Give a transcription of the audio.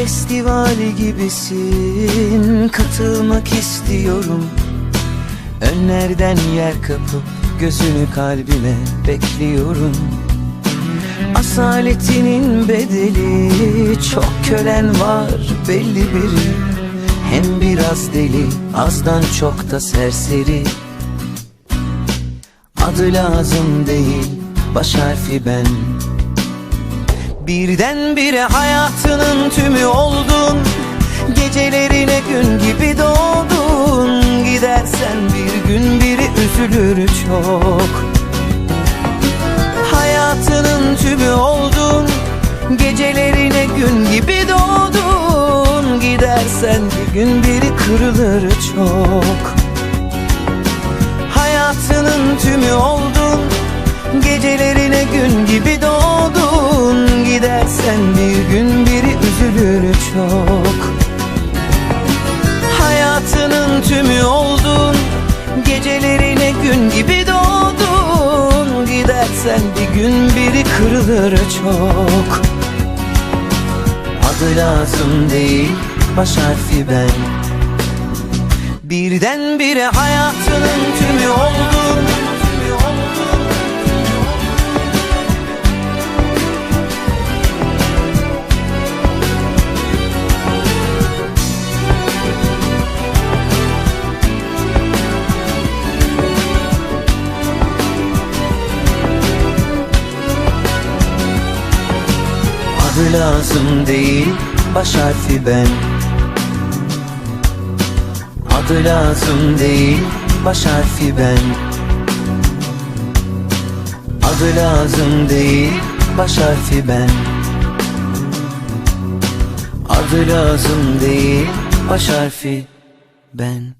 Festivali gibisin. Katılmak istiyorum. Önlerden yer kapıp Gözünü kalbime bekliyorum. Asaletinin bedeli Çok kölen var belli biri Hem biraz deli Azdan çok da serseri. Adı lazım değil Baş harfi ben Birdenbire hayatının tümü oldun. Gecelerine gün gibi doğdun. Gidersen bir gün biri üzülür çok. Hayatının tümü oldun. Gecelerine gün gibi doğdun. Gidersen bir gün biri kırılır çok. Hayatının tümü oldun. Gecelerine gün gibi doğdun kırılır çok. Adı lazım değil baş harfi ben. Birdenbire hayatının tümü oldun Adı lazım değil baş harfi ben. Adı lazım değil baş harfi ben. Adı lazım değil baş harfi ben. Adı lazım değil baş harfi ben